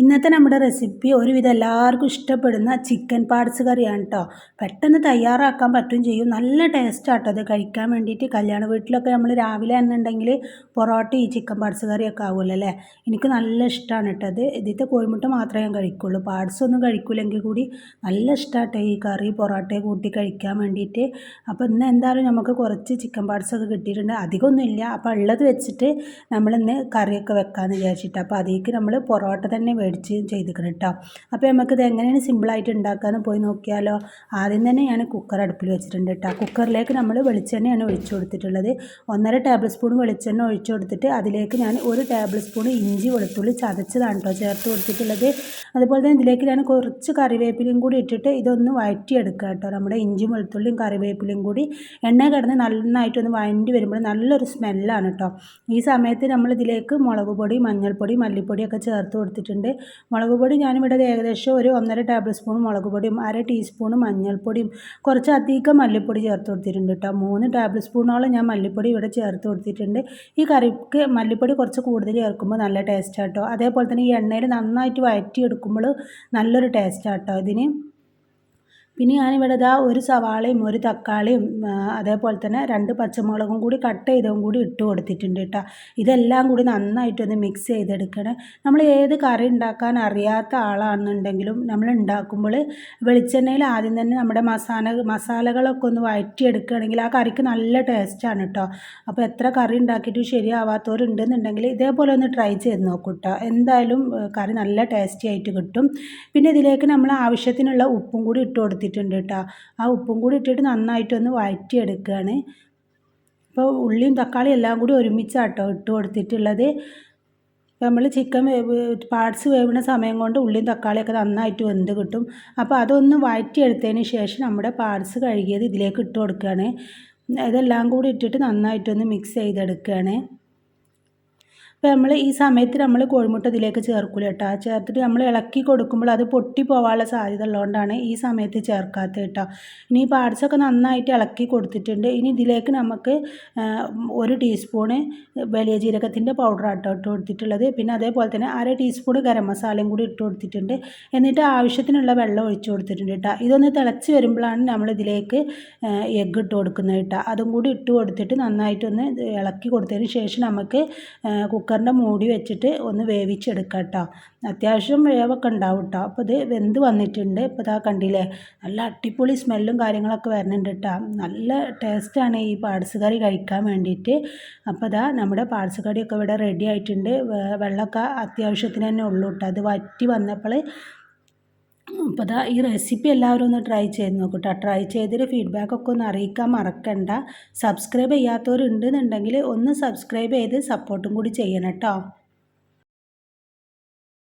ഇന്നത്തെ നമ്മുടെ റെസിപ്പി ഒരുവിധം എല്ലാവർക്കും ഇഷ്ടപ്പെടുന്ന ചിക്കൻ പാർട്സ് കറിയാണ് കേട്ടോ പെട്ടെന്ന് തയ്യാറാക്കാൻ പറ്റും ചെയ്യും. നല്ല ടേസ്റ്റ് ആട്ടോ അത് കഴിക്കാൻ വേണ്ടിയിട്ട്. കല്യാണ വീട്ടിലൊക്കെ നമ്മൾ രാവിലെ എന്നുണ്ടെങ്കിൽ പൊറോട്ട ഈ ചിക്കൻ പാർട്സ് കറിയൊക്കെ ആവുമല്ലോ അല്ലേ? എനിക്ക് നല്ല ഇഷ്ടമാണ് കേട്ടോ അത്. ഇതിന്റെ കോഴിമുട്ട മാത്രമേ ഞാൻ കഴിക്കുള്ളൂ. പാർട്സ് ഒന്നും കഴിക്കില്ലെങ്കിൽ കൂടി നല്ല ഇഷ്ടമാട്ടോ ഈ കറി പൊറോട്ടയെ കൂട്ടി കഴിക്കാൻ വേണ്ടിയിട്ട്. അപ്പോൾ ഇന്ന് എന്തായാലും നമുക്ക് കുറച്ച് ചിക്കൻ പാർട്സ് ഒക്കെ കിട്ടിയിട്ടുണ്ട്. അധികമൊന്നുമില്ല അപ്പോൾ ഉള്ളത് വെച്ചിട്ട് നമ്മളിന്ന് കറിയൊക്കെ വെക്കാമെന്ന് വിചാരിച്ചിട്ട്. അപ്പോൾ അതിലേക്ക് നമ്മൾ പൊറോട്ട തന്നെ മേടിച്ച് ചെയ്തിക്കണം കേട്ടോ അപ്പോൾ നമുക്കിത് എങ്ങനെയാണ് സിമ്പിളായിട്ട് ഉണ്ടാക്കാമെന്ന് പോയി നോക്കിയാലോ? ആദ്യം തന്നെ ഞാൻ കുക്കർ അടുപ്പിൽ വെച്ചിട്ടുണ്ട് കേട്ടോ കുക്കറിലേക്ക് നമ്മൾ വെളിച്ചെണ്ണയാണ് ഒഴിച്ചു കൊടുത്തിട്ടുള്ളത്. ഒന്നര ടേബിൾ സ്പൂൺ വെളിച്ചെണ്ണ ഒഴിച്ചു കൊടുത്തിട്ട് അതിലേക്ക് ഞാൻ ഒരു ടേബിൾ സ്പൂൺ ഇഞ്ചി വെളുത്തുള്ളി ചതച്ചതാണ് കേട്ടോ ചേർത്ത് കൊടുത്തിട്ടുള്ളത്. അതുപോലെ തന്നെ ഇതിലേക്ക് ഞാൻ കുറച്ച് കറിവേപ്പിലയും കൂടി ഇട്ടിട്ട് ഇതൊന്ന് വഴറ്റിയെടുക്കുക കേട്ടോ നമ്മുടെ ഇഞ്ചിയും വെളുത്തുള്ളിയും കറിവേപ്പിലയും കൂടി എണ്ണ കിടന്ന് നന്നായിട്ടൊന്ന് വഴണ്ടി വരുമ്പോൾ നല്ലൊരു സ്മെല്ലാണ് കേട്ടോ ഈ സമയത്ത് നമ്മൾ ഇതിലേക്ക് മുളക് പൊടി മഞ്ഞൾപ്പൊടി മല്ലിപ്പൊടിയൊക്കെ ചേർത്ത് കൊടുത്തിട്ടുണ്ട്. മുളക് പൊടി ഞാനിവിടെ ഏകദേശം ഒരു ഒന്നര ടേബിൾ സ്പൂൺ മുളക് പൊടിയും അര ടീസ്പൂൺ മഞ്ഞൾപ്പൊടിയും കുറച്ച് അധികം മല്ലിപ്പൊടി ചേർത്ത് കൊടുത്തിട്ടുണ്ട് കേട്ടോ മൂന്ന് ടേബിൾ സ്പൂണോളം ഞാൻ മല്ലിപ്പൊടി ഇവിടെ ചേർത്ത് കൊടുത്തിട്ടുണ്ട്. ഈ കറിക്ക് മല്ലിപ്പൊടി കുറച്ച് കൂടുതൽ ചേർക്കുമ്പോൾ നല്ല ടേസ്റ്റ് ആട്ടോ അതേപോലെ തന്നെ ഈ എണ്ണയിൽ നന്നായിട്ട് വഴറ്റിയെടുക്കുമ്പോൾ നല്ലൊരു ടേസ്റ്റ് ആട്ടോ ഇതിന്. പിന്നെ ഞാനിവിടെ ഇതാ ഒരു സവാളയും ഒരു തക്കാളിയും അതേപോലെ തന്നെ രണ്ട് പച്ചമുളകും കൂടി കട്ട് ചെയ്തതും കൂടി ഇട്ട് കൊടുത്തിട്ടുണ്ട് കേട്ടോ. ഇതെല്ലാം കൂടി നന്നായിട്ടൊന്ന് മിക്സ് ചെയ്തെടുക്കണം. നമ്മൾ ഏത് കറി ഉണ്ടാക്കാൻ അറിയാത്ത ആളാണെന്നുണ്ടെങ്കിലും നമ്മൾ ഉണ്ടാക്കുമ്പോൾ വെളിച്ചെണ്ണയിൽ ആദ്യം തന്നെ നമ്മുടെ മസാല മസാലകളൊക്കെ ഒന്ന് വഴറ്റിയെടുക്കുകയാണെങ്കിൽ ആ കറിക്ക് നല്ല ടേസ്റ്റാണ് കേട്ടോ. അപ്പോൾ എത്ര കറി ഉണ്ടാക്കിയിട്ട് ശരിയാവാത്തവരുണ്ടെന്നുണ്ടെങ്കിൽ ഇതേപോലെ ഒന്ന് ട്രൈ ചെയ്ത് നോക്കൂ കേട്ടോ. എന്തായാലും കറി നല്ല ടേസ്റ്റി ആയിട്ട് കിട്ടും. പിന്നെ ഇതിലേക്ക് നമ്മൾ ആവശ്യത്തിനുള്ള ഉപ്പും കൂടി ഇട്ട് കൊടുത്തിട്ട് കൊടുത്തിട്ടുണ്ട് കേട്ടോ. ആ ഉപ്പും കൂടി ഇട്ടിട്ട് നന്നായിട്ടൊന്ന് വഴറ്റിയെടുക്കുകയാണ്. അപ്പോൾ ഉള്ളിയും തക്കാളിയും എല്ലാം കൂടി ഒരുമിച്ചാട്ടോ ഇട്ട് കൊടുത്തിട്ടുള്ളത്. നമ്മൾ ചിക്കൻ വേവ് പാർട്സ് വേവുന്ന സമയം കൊണ്ട് ഉള്ളിയും തക്കാളിയൊക്കെ നന്നായിട്ട് വെന്ത് കിട്ടും. അപ്പോൾ അതൊന്ന് വഴറ്റിയെടുത്തതിന് ശേഷം നമ്മുടെ പാർട്സ് കഴുകിയത് ഇതിലേക്ക് ഇട്ട് കൊടുക്കുകയാണ്. ഇതെല്ലാം കൂടി ഇട്ടിട്ട് നന്നായിട്ടൊന്ന് മിക്സ് ചെയ്തെടുക്കുകയാണ്. അപ്പോൾ നമ്മൾ ഈ സമയത്ത് നമ്മൾ കോഴിമുട്ട ഇതിലേക്ക് ചേർക്കില്ല കേട്ടോ ചേർത്തിട്ട് നമ്മൾ ഇളക്കി കൊടുക്കുമ്പോൾ അത് പൊട്ടി പോകാനുള്ള സാധ്യത ഉള്ളതുകൊണ്ടാണ് ഈ സമയത്ത് ചേർക്കാത്തത് കേട്ടോ ഇനി പാർട്സൊക്കെ നന്നായിട്ട് ഇളക്കി കൊടുത്തിട്ടുണ്ട്. ഇനി ഇതിലേക്ക് നമുക്ക് ഒരു ടീസ്പൂണ് വലിയ ജീരകത്തിന്റെ പൗഡർ ആട്ടോ ഇട്ട് കൊടുത്തിട്ടുള്ളത്. പിന്നെ അതേപോലെ തന്നെ അര ടീസ്പൂൺ ഗരം മസാലയും കൂടി ഇട്ട് കൊടുത്തിട്ടുണ്ട്. എന്നിട്ട് ആവശ്യത്തിനുള്ള വെള്ളം ഒഴിച്ചു കൊടുത്തിട്ടുണ്ട് കേട്ടോ ഇതൊന്ന് തിളച്ച് വരുമ്പോഴാണ് നമ്മൾ ഇതിലേക്ക് എഗ്ഗ് ഇട്ട് കൊടുക്കുന്നത് കേട്ടോ അതും കൂടി ഇട്ട് കൊടുത്തിട്ട് നന്നായിട്ടൊന്ന് ഇളക്കി കൊടുത്തതിന് ശേഷം നമുക്ക് കുക്കർ കുക്കറിന്റെ മൂടി വെച്ചിട്ട് ഒന്ന് വേവിച്ചെടുക്കാം കേട്ടോ. അത്യാവശ്യം വേവൊക്കെ ഉണ്ടാവും കേട്ടോ. അപ്പോൾ ഇത് വെന്ത് വന്നിട്ടുണ്ട്. ഇപ്പോൾ ഇതാ കണ്ടില്ലേ? നല്ല അടിപൊളി സ്മെല്ലും കാര്യങ്ങളൊക്കെ വരുന്നുണ്ട് കേട്ടോ. നല്ല ടേസ്റ്റാണ് ഈ പാർട്സ് കറി കഴിക്കാൻ വേണ്ടിയിട്ട്. അപ്പോൾ ഇതാ നമ്മുടെ പാർട്സ് കറിയൊക്കെ ഇവിടെ റെഡി ആയിട്ടുണ്ട്. വെള്ളമൊക്കെ അത്യാവശ്യത്തിന് തന്നെ ഉള്ളൂ കേട്ടോ. അത് വറ്റി വന്നപ്പോൾ അപ്പോൾ അതാ ഈ റെസിപ്പി എല്ലാവരും ഒന്ന് ട്രൈ ചെയ്ത് നോക്കട്ടോ ട്രൈ ചെയ്തിട്ട് ഫീഡ്ബാക്കൊക്കെ ഒന്ന് അറിയിക്കാൻ മറക്കണ്ട. സബ്സ്ക്രൈബ് ചെയ്യാത്തവരുണ്ടെന്നുണ്ടെങ്കിൽ ഒന്ന് സബ്സ്ക്രൈബ് ചെയ്ത് സപ്പോർട്ടും കൂടി ചെയ്യണം കേട്ടോ